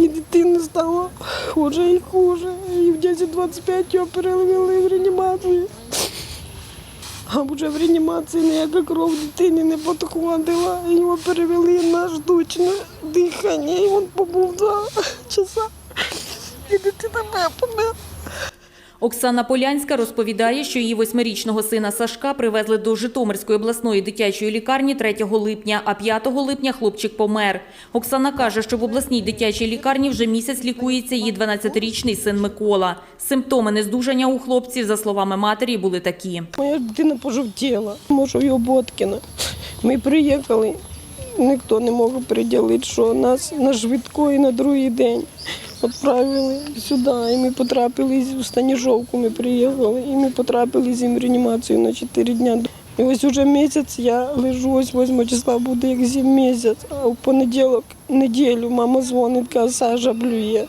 І дитина стала хуже і хуже. І в 10-25 його перевели в реанімацію. А вже в реанімації ніяка кров дитині не підходила. Його перевели на штучне дихання. І він побув два часа. І дитина померла. Оксана Полянська розповідає, що її восьмирічного сина Сашка привезли до Житомирської обласної дитячої лікарні 3 липня, а 5 липня хлопчик помер. Оксана каже, що в обласній дитячій лікарні вже місяць лікується її 12-річний син Микола. Симптоми нездужання у хлопців, за словами матері, були такі. Моя дитина пожовтіла, може його Боткіна. Ми приїхали, ніхто не мог приділити, що нас на швидкої на другий день відправили сюди. І ми потрапили в Станіжовку, ми приїхали, і ми потрапили з ним в реанімацію на 4 дні. І ось уже місяць я лежу, ось 8 числа буде як зим місяць, а в понеділок, неділю мама дзвонить, каже, Саша блює.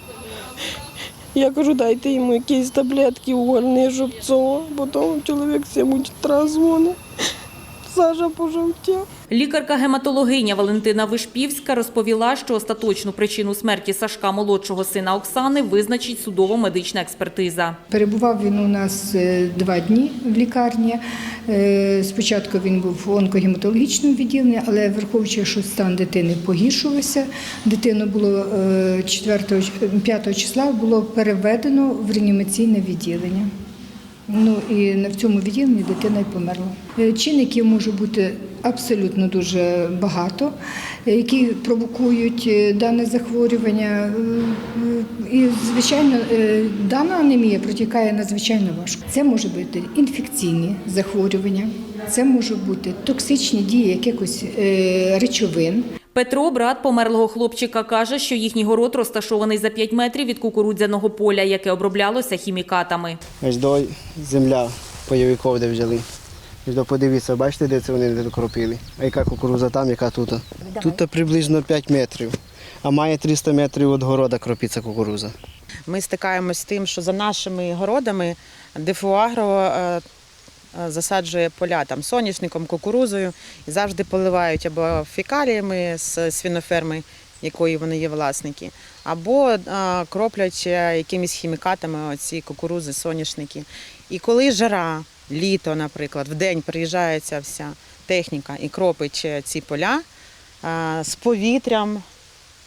Я кажу, дайте йому якісь таблетки угольні, щоб цього. Потім чоловік 7 утра дзвонить. Саша пожовтів. Лікарка-гематологиня Валентина Вишпівська розповіла, що остаточну причину смерті Сашка молодшого сина Оксани визначить судово-медична експертиза. Перебував він у нас е, два дні в лікарні. Е, Спочатку він був в онкогематологічному відділенні, але враховуючи, що стан дитини погіршувався, дитину було 4, 5 числа було переведено в реанімаційне відділення. Ну і в цьому відділенні дитина й померла. Е, Чинників може бути абсолютно дуже багато, які провокують е, дане захворювання. Е, І, звичайно, дана анемія протікає надзвичайно важко. Це може бути інфекційні захворювання, це може бути токсичні дії якихось речовин. Петро, брат померлого хлопчика, каже, що їхній город розташований за 5 метрів від кукурудзяного поля, яке оброблялося хімікатами. Ось до земля бойовиків де взяли. До подивіться, бачите, де це вони докропили? А яка кукуруза там, яка тут? Тут приблизно 5 метрів, а має 300 метрів від города кропиться кукуруза. Ми стикаємось з тим, що за нашими городами ДФУАГРО е, е, засаджує поля там соняшником, кукурузою і завжди поливають або фекаліями з свіноферми, якої вони є власники, або е, кроплять е, якимись хімікатами оці кукурузи, соняшники. І коли жара, літо, наприклад, в день приїжджає ця вся техніка і кропить е, ці поля е, з повітрям,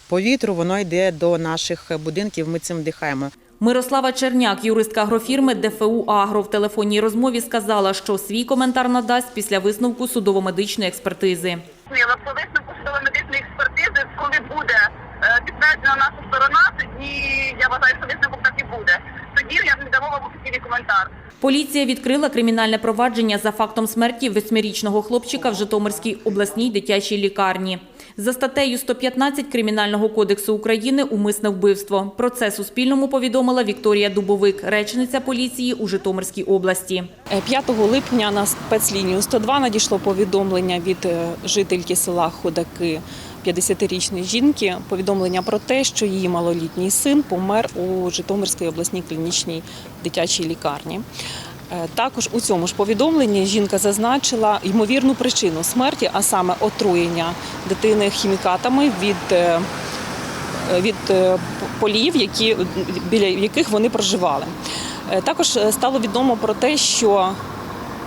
по вітру воно йде до наших будинків, ми цим дихаємо. Мирослава Черняк, юристка агрофірми ДФУ «Агро» в телефонній розмові сказала, що свій коментар надасть після висновку судово-медичної експертизи. зрозуміла про висновку судово-медичної експертизи, коли буде е, підтверджена наша сторона, тоді я вважаю, що висновок так і буде. Тоді я дамо вам офіційний коментар. Поліція відкрила кримінальне провадження за фактом смерті восьмирічного хлопчика в Житомирській обласній дитячій лікарні. За статтею 115 Кримінального кодексу України умисне вбивство. Про це Суспільному повідомила Вікторія Дубовик, речниця поліції у Житомирській області. 5 липня на спецлінію 102 надійшло повідомлення від е, жительки села Ходаки 50-річної жінки. Повідомлення про те, що її малолітній син помер у Житомирській обласній клінічній дитячій лікарні. Е, Також у цьому ж повідомленні жінка зазначила ймовірну причину смерті, а саме отруєння дитини хімікатами від е, від е, полів, які, біля яких вони проживали. Також стало відомо про те, що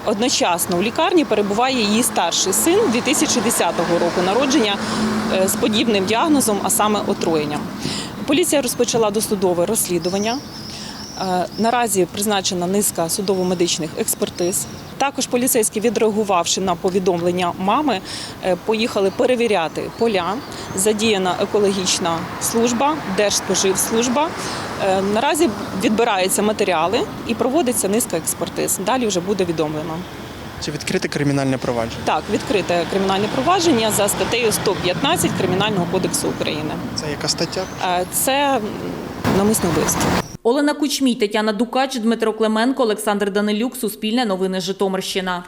одночасно у лікарні перебуває її старший син 2010 року народження з подібним діагнозом, а саме отруєнням. Поліція розпочала досудове розслідування. Е, Наразі призначена низка судово-медичних експертиз. Також поліцейські, відреагувавши на повідомлення мами, е, поїхали перевіряти поля. Задіяна екологічна служба, Держспоживслужба. Е, Наразі відбираються матеріали і проводиться низка експертиз. Далі вже буде відомлено. Чи відкрите кримінальне провадження? Так, відкрите кримінальне провадження за статтею 115 Кримінального кодексу України. Це яка стаття? Це м, навмисне вбивство. Олена Кучмій, Тетяна Дукач, Дмитро Клименко, Олександр Данилюк, Суспільне новини Житомирщина.